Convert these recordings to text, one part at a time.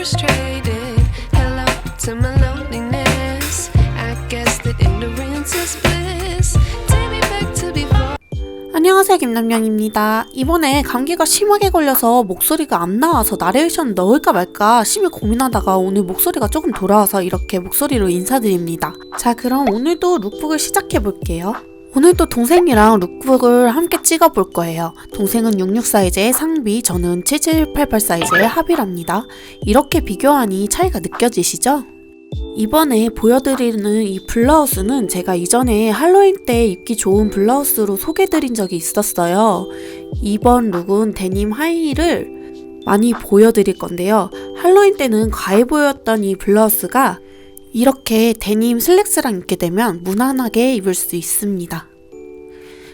frustrated. Hello to my loneliness. I guess that ignorance is bliss. 안녕하세요 김남영입니다. 이번에 감기가 심하게 걸려서 목소리가 안 나와서 나레이션 넣을까 말까 심히 고민하다가 오늘 목소리가 조금 돌아와서 이렇게 목소리로 인사드립니다. 자 그럼 오늘도 룩북을 시작해 볼게요. 오늘도 동생이랑 룩북을 함께 찍어볼 거예요. 동생은 66 사이즈의 상비, 저는 7788 사이즈의 합이랍니다. 이렇게 비교하니 차이가 느껴지시죠? 이번에 보여드리는 이 블라우스는 제가 이전에 할로윈 때 입기 좋은 블라우스로 소개드린 적이 있었어요. 이번 룩은 데님 하이힐을 많이 보여드릴 건데요. 할로윈 때는 과해 보였던 이 블라우스가 이렇게 데님 슬랙스랑 입게 되면 무난하게 입을 수 있습니다.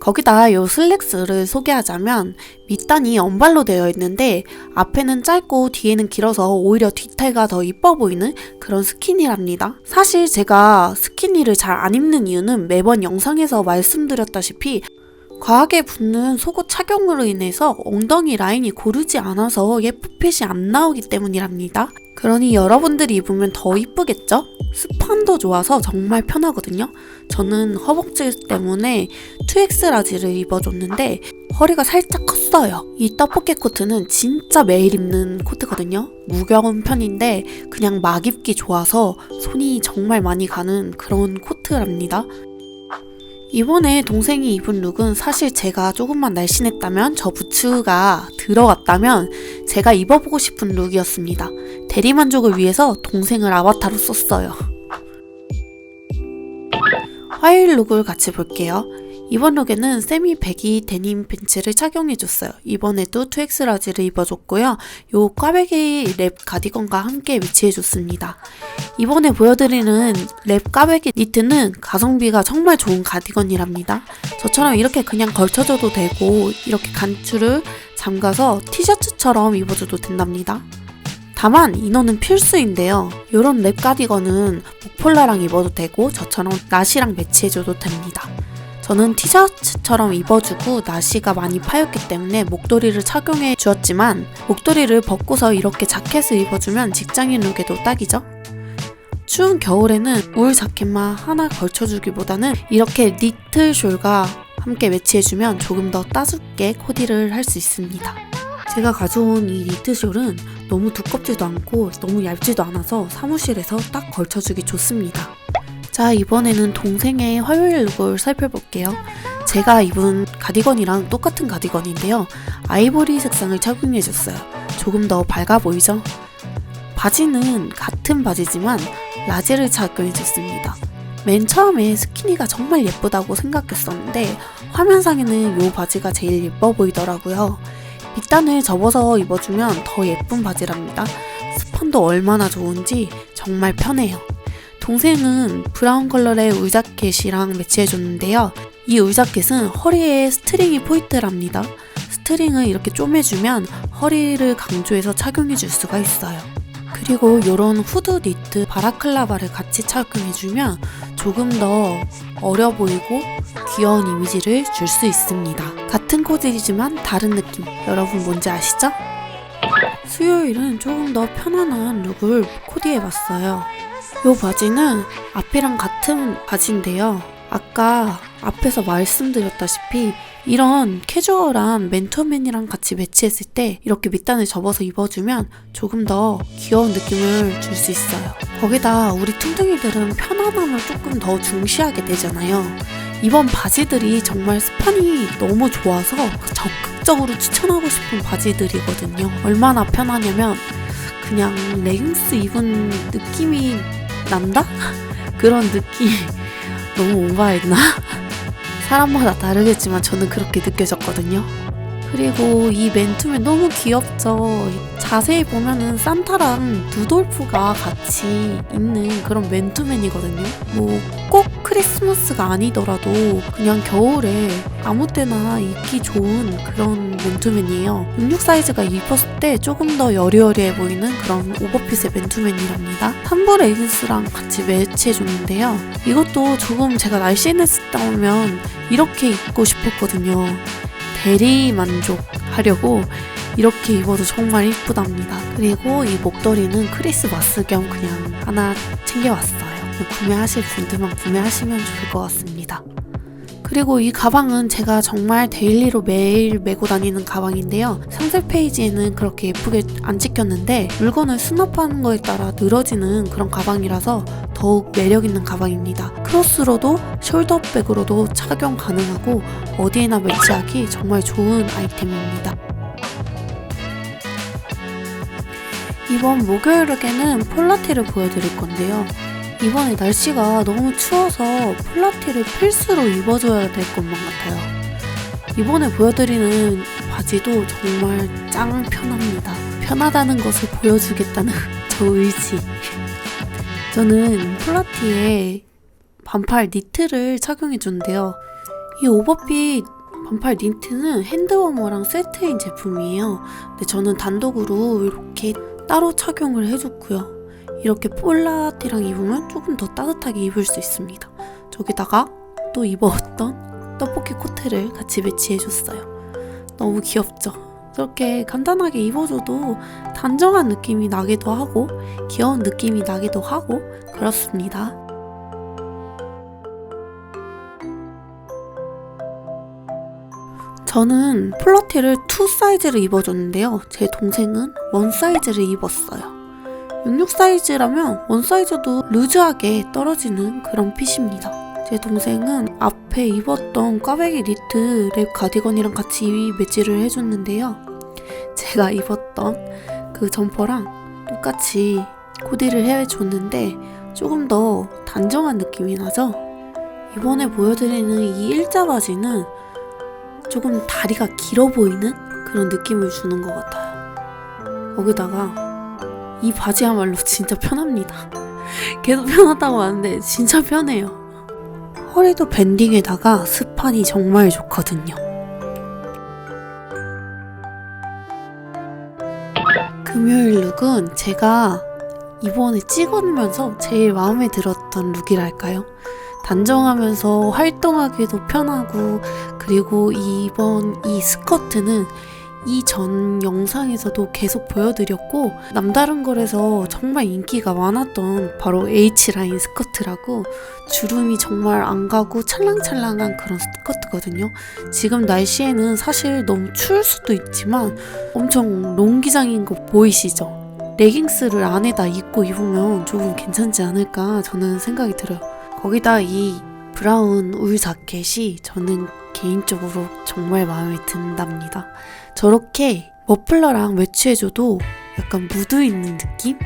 거기다 이 슬랙스를 소개하자면 밑단이 언발로 되어 있는데 앞에는 짧고 뒤에는 길어서 오히려 뒤태가 더 이뻐 보이는 그런 스키니랍니다. 사실 제가 스키니를 잘 안 입는 이유는 매번 영상에서 말씀드렸다시피 과하게 붙는 속옷 착용으로 인해서 엉덩이 라인이 고르지 않아서 예쁜 핏이 안 나오기 때문이랍니다. 그러니 여러분들이 입으면 더 이쁘겠죠? 스판도 좋아서 정말 편하거든요. 저는 허벅지 때문에 2X 라지를 입어줬는데 허리가 살짝 컸어요. 이 떡볶이 코트는 진짜 매일 입는 코트거든요. 무거운 편인데 그냥 막 입기 좋아서 손이 정말 많이 가는 그런 코트랍니다. 이번에 동생이 입은 룩은 사실 제가 조금만 날씬했다면 저 부츠가 들어갔다면 제가 입어보고 싶은 룩이었습니다. 대리만족을 위해서 동생을 아바타로 썼어요. 화요일 룩을 같이 볼게요. 이번 룩에는 세미 배기 데님 벤츠를 착용해줬어요. 이번에도 2X 라지를 입어줬고요. 요 꽈배기 랩 가디건과 함께 매치해줬습니다. 이번에 보여드리는 랩 꽈배기 니트는 가성비가 정말 좋은 가디건이랍니다. 저처럼 이렇게 그냥 걸쳐줘도 되고 이렇게 간추를 잠가서 티셔츠처럼 입어줘도 된답니다. 다만 인원은 필수인데요. 이런 랩 가디건은 목폴라랑 입어도 되고 저처럼 나시랑 매치해줘도 됩니다. 저는 티셔츠처럼 입어주고 나시가 많이 파였기 때문에 목도리를 착용해 주었지만 목도리를 벗고서 이렇게 자켓을 입어주면 직장인 룩에도 딱이죠. 추운 겨울에는 울 자켓만 하나 걸쳐주기보다는 이렇게 니트 숄과 함께 매치해주면 조금 더 따숩게 코디를 할 수 있습니다. 제가 가져온 이 니트 숄은 너무 두껍지도 않고 너무 얇지도 않아서 사무실에서 딱 걸쳐주기 좋습니다. 자, 이번에는 동생의 화요일 룩을 살펴볼게요. 제가 입은 가디건이랑 똑같은 가디건인데요. 아이보리 색상을 착용해줬어요. 조금 더 밝아 보이죠? 바지는 같은 바지지만 라지를 착용해줬습니다. 맨 처음에 스키니가 정말 예쁘다고 생각했었는데 화면상에는 이 바지가 제일 예뻐 보이더라고요. 밑단을 접어서 입어주면 더 예쁜 바지랍니다. 스펀도 얼마나 좋은지 정말 편해요. 동생은 브라운 컬러의 울자켓이랑 매치해줬는데요. 이 울자켓은 허리에 스트링이 포인트랍니다. 스트링을 이렇게 쪼매주면 허리를 강조해서 착용해줄 수가 있어요. 그리고 이런 후드 니트 바라클라바를 같이 착용해주면 조금 더 어려 보이고 귀여운 이미지를 줄 수 있습니다. 같은 코디지만 다른 느낌. 여러분 뭔지 아시죠? 수요일은 조금 더 편안한 룩을 코디해봤어요. 이 바지는 앞이랑 같은 바지인데요. 아까 앞에서 말씀드렸다시피 이런 캐주얼한 맨투맨이랑 같이 매치했을 때 이렇게 밑단을 접어서 입어주면 조금 더 귀여운 느낌을 줄 수 있어요. 거기다 우리 퉁퉁이들은 편안함을 조금 더 중시하게 되잖아요. 이번 바지들이 정말 스판이 너무 좋아서 적극적으로 추천하고 싶은 바지들이거든요. 얼마나 편하냐면 그냥 레깅스 입은 느낌이 난다? 그런 느낌 너무 오버했나? 사람마다 다르겠지만 저는 그렇게 느껴졌거든요. 그리고 이 맨투맨 너무 귀엽죠. 자세히 보면은 산타랑 두돌프가 같이 있는 그런 맨투맨이거든요. 뭐 꼭 크리스마스가 아니더라도 그냥 겨울에 아무 때나 입기 좋은 그런 맨투맨이에요. 66 사이즈가 입었을 때 조금 더 여리여리해 보이는 그런 오버핏의 맨투맨이랍니다. 한부 레깅스랑 같이 매치해줬는데요. 이것도 조금 제가 날씬했다면 이렇게 입고 싶었거든요. 대리 만족하려고 이렇게 입어도 정말 이쁘답니다. 그리고 이 목도리는 크리스마스 겸 그냥 하나 챙겨왔어요. 구매하실 분들만 구매하시면 좋을 것 같습니다. 그리고 이 가방은 제가 정말 데일리로 매일 메고 다니는 가방인데요. 상세 페이지에는 그렇게 예쁘게 안 찍혔는데 물건을 수납하는 거에 따라 늘어지는 그런 가방이라서 더욱 매력 있는 가방입니다. 크로스로도 숄더백으로도 착용 가능하고 어디에나 매치하기 정말 좋은 아이템입니다. 이번 목요일에는 폴라티를 보여드릴 건데요. 이번에 날씨가 너무 추워서 폴라티를 필수로 입어줘야 될 것만 같아요. 이번에 보여드리는 바지도 정말 짱 편합니다. 편하다는 것을 보여주겠다는 저 의지. 저는 폴라티에 반팔 니트를 착용해주는데요. 이 오버핏 반팔 니트는 핸드워머랑 세트인 제품이에요. 근데 저는 단독으로 이렇게 따로 착용을 해줬고요. 이렇게 폴라티랑 입으면 조금 더 따뜻하게 입을 수 있습니다. 저기다가 또 입어왔던 떡볶이 코트를 같이 매치해줬어요. 너무 귀엽죠? 저렇게 간단하게 입어줘도 단정한 느낌이 나기도 하고 귀여운 느낌이 나기도 하고 그렇습니다. 저는 폴라티를 2 사이즈를 입어줬는데요. 제 동생은 1 사이즈를 입었어요. 66 사이즈라면 원 사이즈도 루즈하게 떨어지는 그런 핏입니다. 제 동생은 앞에 입었던 꽈배기 니트 랩 가디건이랑 같이 매치를 해줬는데요. 제가 입었던 그 점퍼랑 똑같이 코디를 해줬는데 조금 더 단정한 느낌이 나죠? 이번에 보여드리는 이 일자 바지는 조금 다리가 길어 보이는 그런 느낌을 주는 것 같아요. 거기다가 이 바지야말로 진짜 편합니다. 계속 편하다고 하는데 진짜 편해요. 허리도 밴딩에다가 스판이 정말 좋거든요. 금요일 룩은 제가 이번에 찍으면서 제일 마음에 들었던 룩이랄까요? 단정하면서 활동하기도 편하고 그리고 이번 이 스커트는 이전 영상에서도 계속 보여드렸고 남다른 걸에서 정말 인기가 많았던 바로 H라인 스커트라고 주름이 정말 안 가고 찰랑찰랑한 그런 스커트거든요. 지금 날씨에는 사실 너무 추울 수도 있지만 엄청 롱기장인 거 보이시죠? 레깅스를 안에다 입고 입으면 조금 괜찮지 않을까 저는 생각이 들어요. 거기다 이 브라운 울 자켓이 저는 개인적으로 정말 마음에 든답니다. 저렇게 머플러랑 매치해줘도 약간 무드 있는 느낌?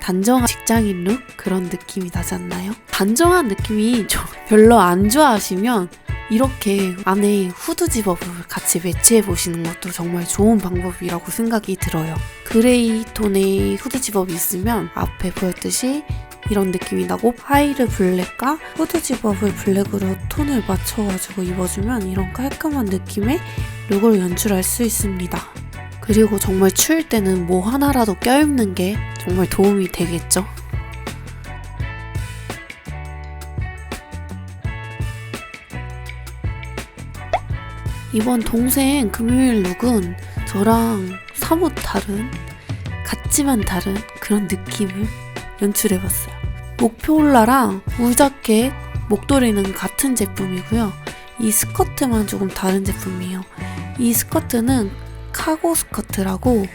단정한 직장인 룩? 그런 느낌이 나지 않나요? 단정한 느낌이 좀 별로 안 좋아하시면 이렇게 안에 후드 집업을 같이 매치해 보시는 것도 정말 좋은 방법이라고 생각이 들어요. 그레이 톤의 후드 집업이 있으면 앞에 보였듯이 이런 느낌이 나고 하이를 블랙과 후드 집업을 블랙으로 톤을 맞춰가지고 입어주면 이런 깔끔한 느낌의 룩을 연출할 수 있습니다. 그리고 정말 추울 때는 뭐 하나라도 껴입는 게 정말 도움이 되겠죠? 이번 동생 금요일 룩은 저랑 사뭇 다른, 같지만 다른 그런 느낌을 연출해봤어요. 목표올라랑 울자켓, 목도리는 같은 제품이고요. 이 스커트만 조금 다른 제품이에요. 이 스커트는 카고 스커트라고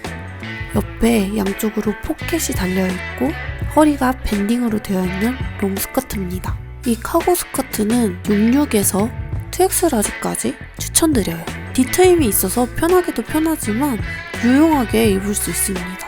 옆에 양쪽으로 포켓이 달려있고 허리가 밴딩으로 되어 있는 롱 스커트입니다. 이 카고 스커트는 66에서 2X 라지까지 추천드려요. 디테임이 있어서 편하게도 편하지만 유용하게 입을 수 있습니다.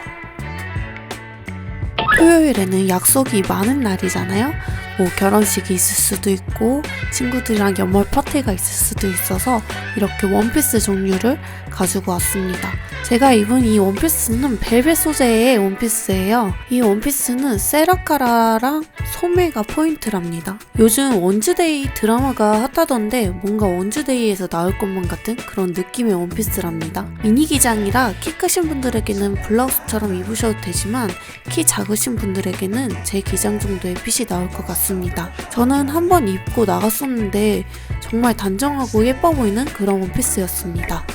토요일에는 약속이 많은 날이잖아요. 뭐 결혼식이 있을 수도 있고 친구들이랑 연말 파티가 있을 수도 있어서 이렇게 원피스 종류를 가지고 왔습니다. 제가 입은 이 원피스는 벨벳 소재의 원피스예요. 이 원피스는 세라카라랑 소매가 포인트랍니다. 요즘 원즈데이 드라마가 핫하던데 뭔가 원즈데이에서 나올 것만 같은 그런 느낌의 원피스랍니다. 미니 기장이라 키 크신 분들에게는 블라우스처럼 입으셔도 되지만 키 작으신 분들에게는 제 기장 정도의 핏이 나올 것 같습니다. 저는 한 번 입고 나갔었는데 정말 단정하고 예뻐 보이는 그런 원피스였습니다.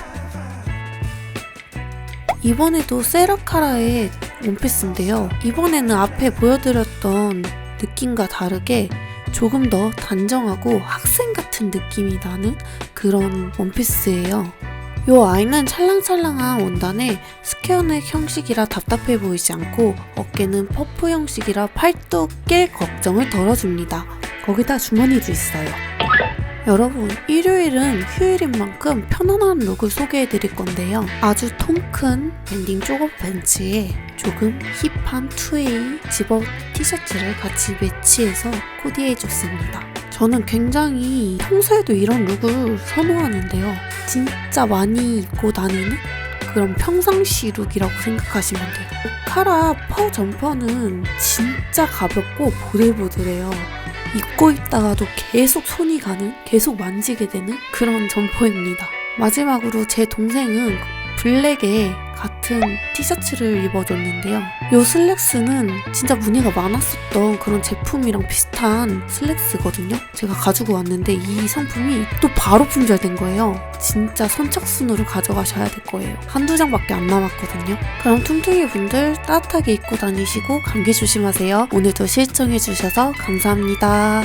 이번에도 세라카라의 원피스인데요. 이번에는 앞에 보여드렸던 느낌과 다르게 조금 더 단정하고 학생 같은 느낌이 나는 그런 원피스예요. 이 아이는 찰랑찰랑한 원단에 스퀘어넥 형식이라 답답해 보이지 않고 어깨는 퍼프 형식이라 팔뚝 낄 걱정을 덜어줍니다. 거기다 주머니도 있어요. 여러분, 일요일은 휴일인 만큼 편안한 룩을 소개해 드릴 건데요. 아주 통 큰 밴딩 쪼업 벤츠에 조금 힙한 투웨이 집업 티셔츠를 같이 매치해서 코디해 줬습니다. 저는 굉장히 평소에도 이런 룩을 선호하는데요. 진짜 많이 입고 다니는 그런 평상시 룩이라고 생각하시면 돼요. 카라 퍼 점퍼는 진짜 가볍고 보들보들해요. 입고 있다가도 계속 손이 가는, 계속 만지게 되는 그런 점퍼입니다. 마지막으로 제 동생은 블랙에 같은 티셔츠를 입어줬는데요. 이 슬랙스는 진짜 무늬가 많았었던 그런 제품이랑 비슷한 슬랙스거든요. 제가 가지고 왔는데 이 상품이 또 바로 품절된 거예요. 진짜 선착순으로 가져가셔야 될 거예요. 한두 장밖에 안 남았거든요. 그럼 퉁퉁이 분들 따뜻하게 입고 다니시고 감기 조심하세요. 오늘도 시청해주셔서 감사합니다.